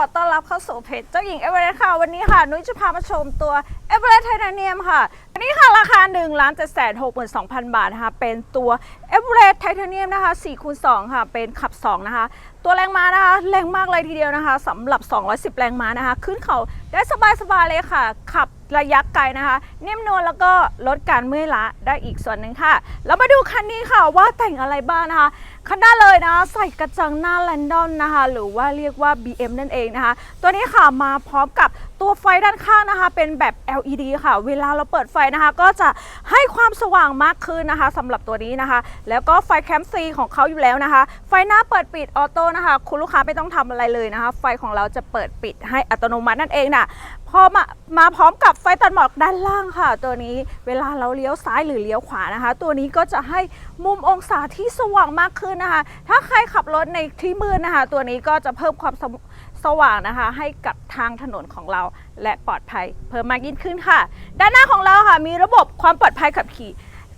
อต้อนรับเข้าสู่เพจเจ้าหญิงเอเวอเรสต์ค่ะวันนี้ค่ะ นุ้ยจะพามาชมตัวเอเวอเรสต์ไทเทเนียมค่ะอันนี้ค่ะ ราคา1ล้าน7 6 2 0 0 0บาทนะคะเป็นตัวเอเวอเรสต์ไทเทเนียมนะคะ4คูณ2ค่ะ เป็นขับ 2 นะคะ ตัวแรงม้านะคะ แรงมากเลยทีเดียวนะคะสำหรับ 210 แรงม้านะคะ ขึ้นเขาได้สบายๆเลยค่ะ ขับระยะไกลนะคะนิ่มนวลแล้วก็ลดการเมื่อยล้าได้อีกส่วนหนึ่งค่ะ แล้วมาดูคันนี้ค่ะว่าแต่งอะไรบ้างนะคะ คันหน้าเลยนะ ใส่กระจังหน้าแลนดอนนะคะ หรือว่าเรียกว่า BM นั่นเองนะคะ ตัวนี้ค่ะมาพร้อมกับ ตัวไฟด้านข้างนะคะ เป็นแบบ LED ค่ะ เวลาเราเปิดไฟนะคะ ก็จะให้ความสว่างมากขึ้นนะคะสำหรับตัวนี้นะคะ แล้วก็ไฟแคมซีของเขาอยู่แล้วนะคะ ไฟหน้าเปิดปิดออโต้นะคะ คุณลูกค้าไม่ต้องทำอะไรเลยนะคะ ไฟของเราจะเปิดปิดให้อัตโนมัตินั่นเองนะพอมามาพร้อมกับไฟตัดหมอกด้านล่างค่ะ ตัวนี้เวลาเราเลี้ยวซ้ายหรือเลี้ยวขวานะคะ ตัวนี้ก็จะให้มุมองศาที่สว่างมากขึ้นนะคะ ถ้าใครขับรถในที่มืดนะคะ ตัวนี้ก็จะเพิ่มความ สว่างนะคะ ให้กับทางถนนของเราและปลอดภัยเพิ่มมากยิ่งขึ้นค่ะ ด้านหน้าของเราค่ะ มีระบบความปลอดภัยขับขี่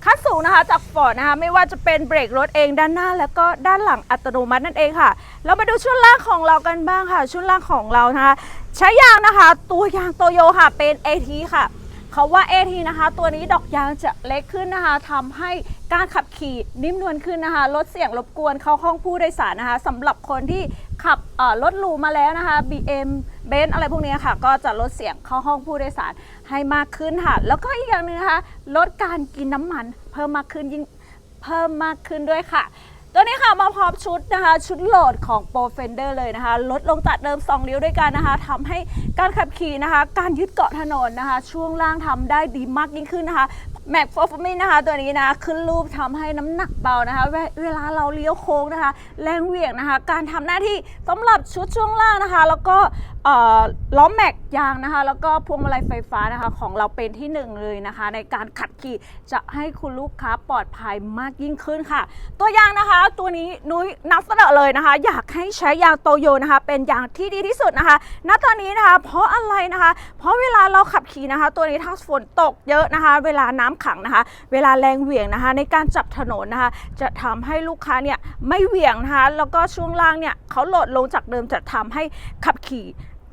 ขั้นสูงนะคะจากฟอร์ดนะคะไม่ว่าจะเป็นเบรกรถเองด้านหน้า แล้วก็ด้านหลังอัตโนมัตินั่นเองค่ะ เรามาดูช่วงล่างของเรากันบ้างค่ะช่วงล่างของเรานะคะ ใช้ยางนะคะ ตัวยางโตโยค่ะเป็น AT ค่ะ เขาว่า AT นะคะ ตัวนี้ดอกยางจะเล็กขึ้นนะคะทำให้การขับขี่นิ่มนวลขึ้นนะคะ ลดเสียงรบกวนเข้าห้องผู้โดยสารนะคะสำหรับคนที่ขับรถหรูมาแล้วนะคะ BM เบนซ์อะไรพวกนี้ค่ะ ก็จะลดเสียงเข้าห้องผู้โดยสารให้มากขึ้นค่ะ แล้วก็อีกอย่างหนึงนะคะลดการกินน้ำมันเพิ่มมากขึ้นยิ่งเพิ่มมากขึ้นด้วยค่ะ ตัวนี้ค่ะมาพร้อมชุดนะคะ ชุดโหลดของ Pro Fender เลยนะคะ ลดลงจากเดิม 2 นิ้วด้วยกันนะคะทำให้การขับขี่นะคะ การยึดเกาะถนนนะคะ ช่วงล่างทำได้ดีมากยิ่งขึ้นนะคะ Mac p e r f o r m a n c e นะคะตัวนี้นะขึ้นรูปทำให้น้ำหนักเบานะคะเวเวลาเราเลี้ยวโค้งนะคะ แรงเหวี่ยงนะคะ การทำหน้าที่สำหรับชุดช่วงล่างนะคะ แล้วก็ล้อแม็กยางนะคะ แล้วก็พวงมาลัยไฟฟ้านะคะ ของเราเป็นที่หนึ่งเลยนะคะ ในการขับขี่จะให้คุณลูกค้าปลอดภัยมากยิ่งขึ้นค่ะ ตัวยางนะคะ ตัวนี้นุ้ยนับเสนอเลยนะคะ อยากให้ใช้ยางโตโยนะคะ เป็นยางที่ดีที่สุดนะคะ ณตอนนี้นะคะ เพราะอะไรนะคะ เพราะเวลาเราขับขี่นะคะ ตัวนี้ถ้าฝนตกเยอะนะคะ เวลาน้ำขังนะคะ เวลาแรงเหวี่ยงนะคะ ในการจับถนนนะคะ จะทำให้ลูกค้าเนี่ยไม่เหวี่ยงนะคะแล้วก็ช่วงล่างเนี่ยเขาโหลดลงจากเดิมจะทำให้ขับขี่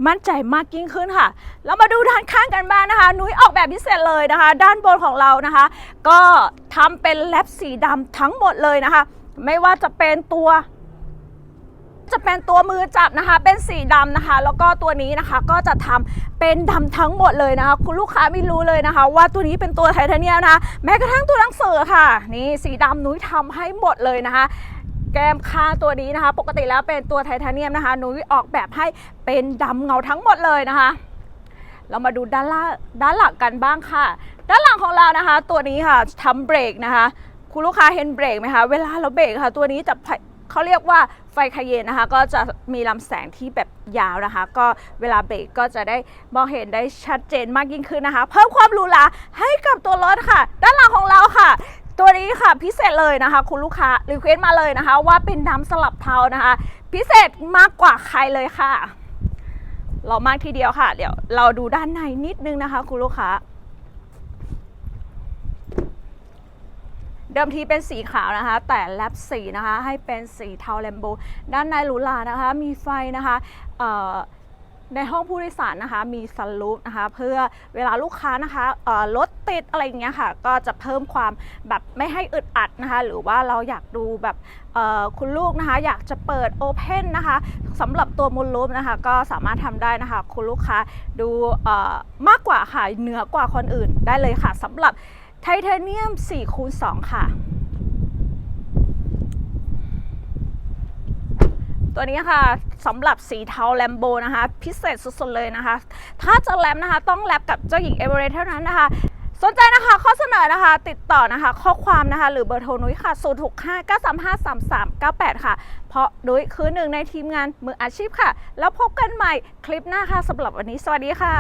มั่นใจมากยิ่งขึ้นค่ะ เรามาดูด้านข้างกันบ้างนะคะ นุ้ยออกแบบพิเศษเลยนะคะ ด้านบนของเรานะคะ ก็ทำเป็นแลปสีดำทั้งหมดเลยนะคะ ไม่ว่าจะเป็นตัว จะเป็นตัวมือจับนะคะ เป็นสีดำนะคะ แล้วก็ตัวนี้นะคะก็จะทำเป็นดำทั้งหมดเลยนะคะ คุณลูกค้าไม่รู้เลยนะคะ ว่าตัวนี้เป็นตัวไทเทเนียมนะคะแม้กระทั่งตัวหนังสือค่ะ นี่สีดำนุ้ยทำให้หมดเลยนะคะแก้มข้างตัวนี้นะคะ ปกติแล้วเป็นตัวไทเทเนียมนะคะ นุ้ยออกแบบให้เป็นดำเงาทั้งหมดเลยนะคะ เรามาดูด้านล่างด้านหลังกันบ้างค่ะ ด้านหลังของเรานะคะ ตัวนี้ค่ะทำเบรกนะคะ คุณลูกค้าเห็นเบรกไหมคะ เวลาเราเบรกค่ะ ตัวนี้จะ เขาเรียกว่าไฟคาเยนนะคะ ก็จะมีลำแสงที่แบบยาวนะคะ ก็เวลาเบรกก็จะได้มองเห็นได้ชัดเจนมากยิ่งขึ้นนะคะ เพิ่มความหรูหราให้กับตัวรถค่ะ ด้านหลังของเราค่ะตัวนี้ค่ะพิเศษเลยนะคะ คุณลูกค้ารีเควสมาเลยนะคะ ว่าเป็นน้ำสลับเทานะคะ พิเศษมากกว่าใครเลยค่ะเรามากทีเดียวค่ะ เดี๋ยวเราดูด้านในนิดนึงนะคะ คุณลูกค้า เดิมทีเป็นสีขาวนะคะ แต่แลบสีนะคะให้เป็นสีเทาแลมโบ ด้านในหรูหรานะคะ มีไฟนะคะในห้องผู้โดยสารนะคะมีซันรูฟนะคะ เพื่อเวลาลูกค้านะคะรถติดอะไรอย่างเงี้ยค่ะ ก็จะเพิ่มความแบบไม่ให้อึดอัดนะคะ หรือว่าเราอยากดูแบบคุณลูกนะคะ อยากจะเปิดโอเพนนะคะสำหรับตัวมูลรูฟนะคะ ก็สามารถทำได้นะคะ คุณลูกค้าดูมากกว่าค่ะเหนือกว่าคนอื่นได้เลยค่ะสำหรับ ไทเทเนียม4คูณ2ค่ะ ตัวนี้ค่ะสำหรับสีเทาแลมโบนะคะ พิเศษสุดๆเลยนะคะ ถ้าจะแลมนะคะ ต้องแลบกับเจ้าหญิงเอเวอเรสต์เท่านั้นนะคะ สนใจนะคะข้อเสนอนะคะ ติดต่อนะคะ ข้อความนะคะ หรือเบอร์โทรนุ้ยค่ะ 0 6 5 9 3 5 3 3 9 8 ค่ะ เพราะนุ้ยคือหนึ่งในทีมงานมืออาชีพค่ะ แล้วพบกันใหม่คลิปหน้าค่ะสำหรับวันนี้ สวัสดีค่ะ